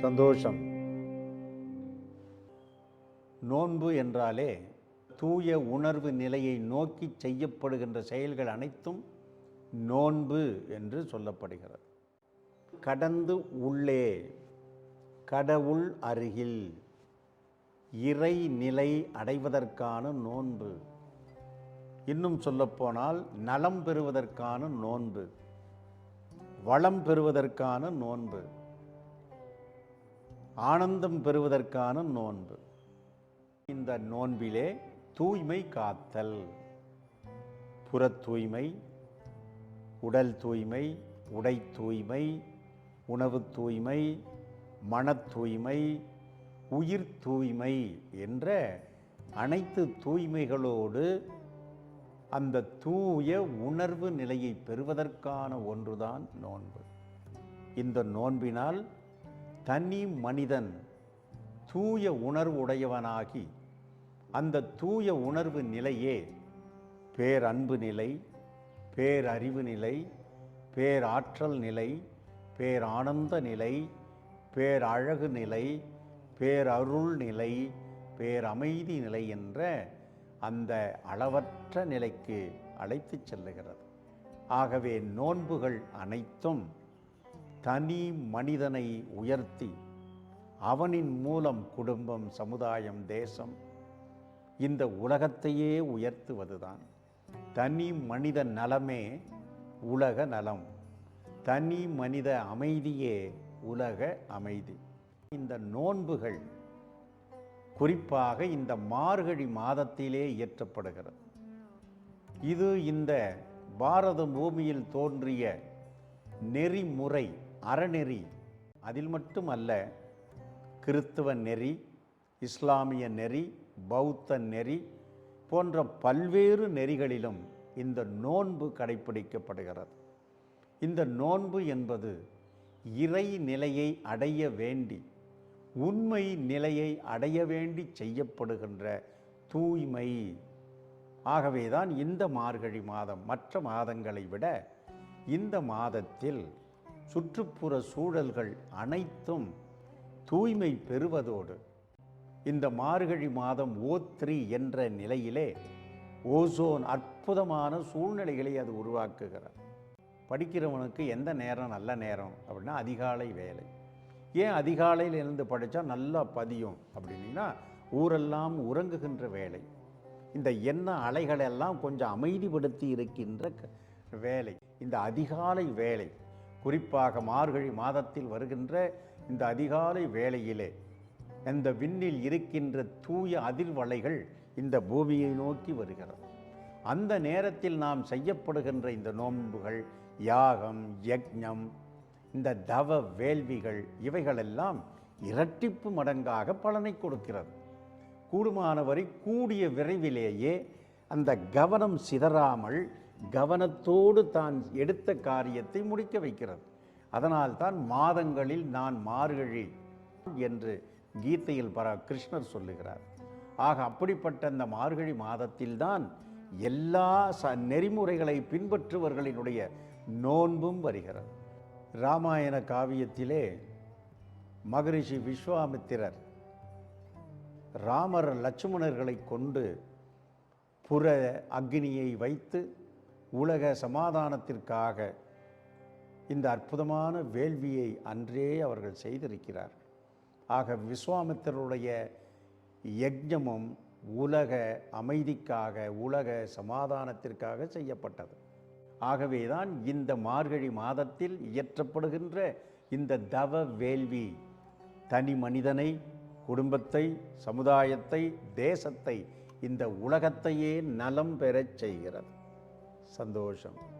சந்தோஷம். நோன்பு என்றாலே தூய உணர்வு நிலையை நோக்கி செய்யப்படுகின்ற செயல்கள் அனைத்தும் நோன்பு என்று சொல்லப்படுகிறது. கடந்து உள்ளே கடவுள் அருகில் இறை நிலை அடைவதற்கான நோன்பு. இன்னும் சொல்லப்போனால் நலம் பெறுவதற்கான நோன்பு. வளம் பெறுவதற்கான நோன்பு. ஆனந்தம் பெறுவதற்கான நோன்பு. இந்த நோன்பிலே தூய்மை காத்தல். புற தூய்மை உடல் தூய்மை உடை தூய்மை உணவு தூய்மை மனத் தூய்மை உயிர் தூய்மை என்ற அனைத்து தூய்மைகளோடு அந்த தூய உணர்வு நிலையை பெறுவதற்கான ஒன்றுதான் நோன்பு. இந்த நோன்பினால் தனி மனிதன் தூய உணர்வு உடையவனாகி அந்த தூய உணர்வு நிலையே பேரன்பு நிலை பேரறிவு நிலை பேராற்றல் நிலை பேரானந்த நிலை பேரழகு நிலை பேரருள் நிலை பேரமைதி நிலை என்ற அந்த அளவற்ற நிலைக்கு அழைத்துச் செல்லுகிறது. ஆகவே நோன்புகள் அனைத்தும் தனி மனிதனை உயர்த்தி அவனின் மூலம் குடும்பம் சமுதாயம் தேசம் இந்த உலகத்தையே உயர்த்துவதுதான். தனி மனித நலமே உலக நலம். தனி மனித அமைதியே உலக அமைதி. இந்த நோன்புகள் குறிப்பாக இந்த மார்கழி மாதத்திலே இயற்றப்படுகிறது. இது இந்த பாரத பூமியில் தோன்றிய நெறிமுறை அறநெறி. அதில் மட்டும் அல்ல கிறித்துவ நெறி இஸ்லாமிய நெறி பௌத்த நெறி போன்ற பல்வேறு நெறிகளிலும் இந்த நோன்பு கடைப்பிடிக்கப்படுகிறது. இந்த நோன்பு என்பது இறை நிலையை அடைய வேண்டி உண்மை நிலையை அடைய வேண்டி செய்யப்படுகின்ற தூய்மை. ஆகவேதான் இந்த மார்கழி மாதம் மற்ற மாதங்களை விட இந்த மாதத்தில் சுற்றுப்புற சூழல்கள் அனைத்தும் தூய்மை பெறுவதோடு இந்த மார்கழி மாதம் ஓ த்ரீ என்ற நிலையிலே ஓசோன் அற்புதமான சூழ்நிலைகளை அது உருவாக்குகிறது. படிக்கிறவனுக்கு எந்த நேரம் நல்ல நேரம் அப்படின்னா அதிகாலை வேலை. ஏன் அதிகாலையில் இருந்து படித்தா நல்லா பதியும் அப்படின்னா ஊரெல்லாம் உறங்குகின்ற வேலை. இந்த எண்ண அலைகளெல்லாம் கொஞ்சம் அமைதிப்படுத்தி இருக்கின்ற க- வேலை. இந்த அதிகாலை வேலை. குறிப்பாக மார்கழி மாதத்தில் வருகின்ற இந்த அதிகாலை வேளையிலே இந்த விண்ணில் இருக்கின்ற தூய அதிர்வலைகள் இந்த பூமியை நோக்கி வருகிறது. அந்த நேரத்தில் நாம் செய்யப்படுகின்ற இந்த நோன்புகள் யாகம் யக்ஞம் இந்த தவ வேள்விகள் இவைகளெல்லாம் இரட்டிப்பு மடங்காக பலனை கொடுக்கிறது. கூடுமானவரை கூடிய விரைவிலேயே அந்த கவனம் சிதறாமல் கவனத்தோடு தான் எடுத்த காரியத்தை முடிக்க வைக்கிறது. அதனால்தான் மாதங்களில் நான் மார்கழி என்று கீதையில் பர கிருஷ்ணர் சொல்லுகிறார். ஆக அப்படிப்பட்ட அந்த மார்கழி மாதத்தில்தான் எல்லா ச நெறிமுறைகளை பின்பற்றுவர்களினுடைய நோன்பும் வருகிறது. ராமாயண காவியத்திலே மகரிஷி விஸ்வாமித்திரர் ராமர் லட்சுமணர்களை கொண்டு புற அக்னியை வைத்து உலக சமாதானத்திற்காக இந்த அற்புதமான வேள்வியை அன்றே அவர்கள் செய்திருக்கிறார் ஆக விஸ்வாமித்திரருடைய யஜ்ஞமும் உலக அமைதிக்காக உலக சமாதானத்திற்காக செய்யப்பட்டது. ஆகவேதான் இந்த மார்கழி மாதத்தில் இயற்றப்படுகின்ற இந்த தவ வேள்வி தனி மனிதனை குடும்பத்தை சமுதாயத்தை தேசத்தை இந்த உலகத்தையே நலம் பெறச் செய்கிறது. சந்தோஷம்